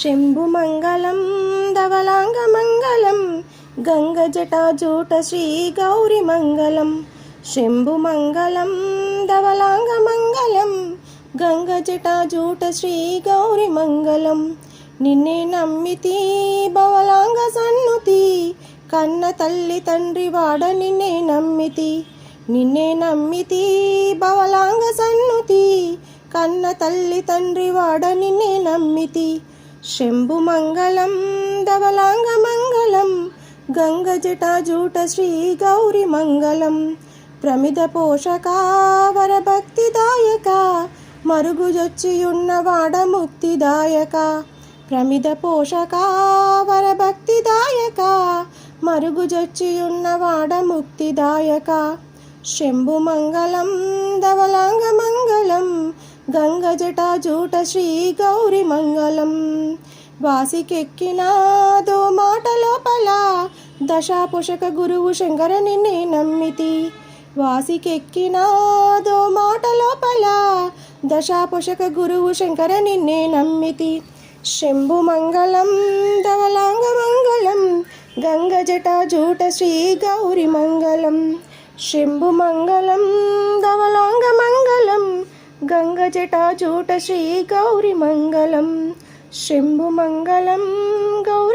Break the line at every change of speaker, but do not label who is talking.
శంభుమంగళం ధవలాంగమంగళం గంగజటాజూట శ్రీ గౌరి మంగళం శంభుమంగళం ధవలాంగమంగళం గంగజటాజూట శ్రీ గౌరి మంగళం నిన్నే నమ్మితి బవలాంగ సన్నుతి కన్న తల్లి తండ్రి వాడ నిన్నే నమ్మితి. నిన్నే నమ్మితి బవలాంగ సన్నుతి కన్న తల్లి తండ్రి వాడ నిన్నే నమ్మితి. శంభు మంగళం ధవలాంగ మంగళం గంగ జటాజూట శ్రీ గౌరి మంగళం ప్రమిద పోషక వరభక్తిదాయక మరుగుజొచ్చియున్న వాడ ముక్తిదాయక ప్రమిద పోషక వరభక్తిదాయక మరుగుజొచ్చియున్న వాడ ముక్తిదాయక శంభు మంగళం ధవలాంగ మంగళం గంగ జటాజూట శ్రీ గౌరి మంగళం. వాసికెక్కినాదో మాట లోపల దశాపుషక గురువు శంకర నిన్నే నమ్మితి వాసికెక్కినాదో మాట లోపల దశాపుషక గురువు శంకర నిన్నే నమ్మితి శంభు మంగళం ధవలాంగ మంగళం గంగజట జూట శ్రీ గౌరి మంగళం. శంభు మంగళం గంగ జటాజూట శ్రీ గౌరి మంగళం శంభు మంగళం గౌరి